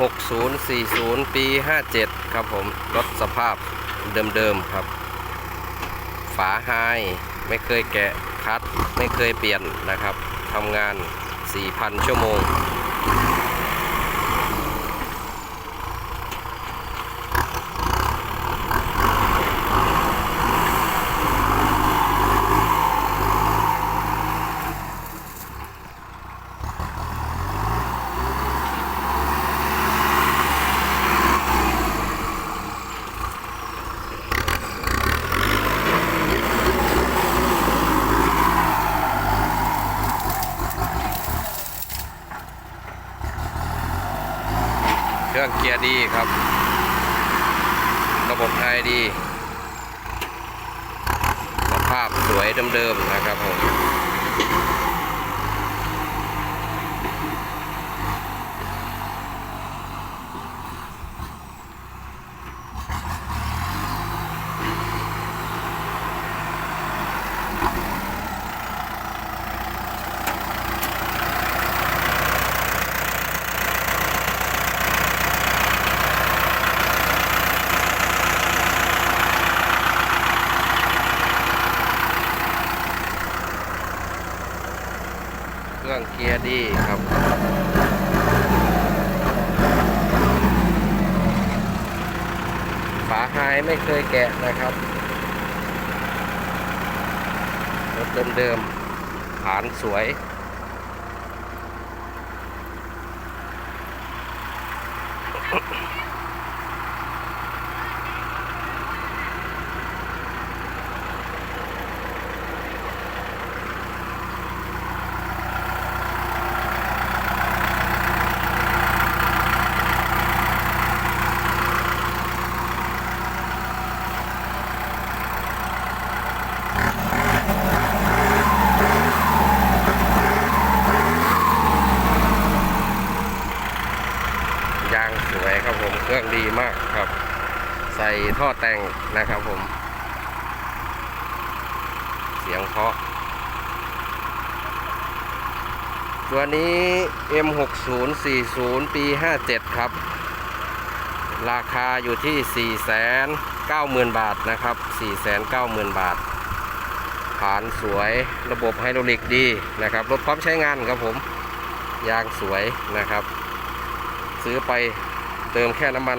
6040 ปี 57 ครับผม รถสภาพเดิมๆครับ ฝาไฮไม่เคยแกะคัด ไม่เคยเปลี่ยนนะครับทำงาน 4,000 ชั่วโมง เครื่องเกียร์ดีครับ ระบบไฮดีสภาพสวยเดิมๆนะครับผม เกียร์ดีครับฝาไฮไม่เคยแกะนะครับรถเดิมๆฐานสวย ยางสวยครับผมเครื่องดีมากครับ ใส่ท่อแต่งนะครับผม เสียงเพาะ ตัวนี้ M6040 ปี 57 ครับ ราคาอยู่ที่ 490,000 บาทนะครับ 490,000 บาท ฐานสวยระบบไฮดรอลิกดีนะครับ รถพร้อมใช้งานครับผม ยางสวยนะครับ ซื้อไปเติมแค่น้ำมัน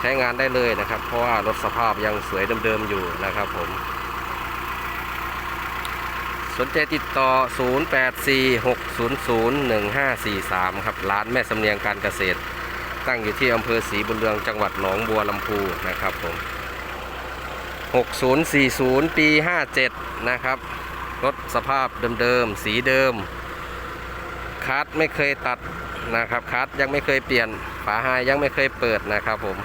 ใช้งานได้เลยนะครับ เพราะว่ารถสภาพยังสวยเดิมๆอยู่นะครับผม สนใจติดต่อ 0846001543 ครับร้านแม่สำเนียงการเกษตร ตั้งอยู่ที่อำเภอศรีบุญเรืองจังหวัดหนองบัวลำพูนะครับผม 6040 ปี 57 นะครับ รถสภาพเดิมๆ สีเดิมคัดไม่เคยตัด นะครับคัดยังไม่เคยเปลี่ยนฝาไฮยยังไม่เคยเปิดนะครับผม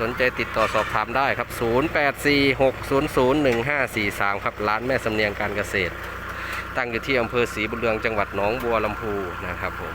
สนใจติดต่อสอบถามได้ครับ 0846001543 ครับร้านแม่สำเนียงการเกษตร ตั้งอยู่ที่อำเภอศรีบุญเรืองจังหวัดหนองบัวลำพูนะครับผม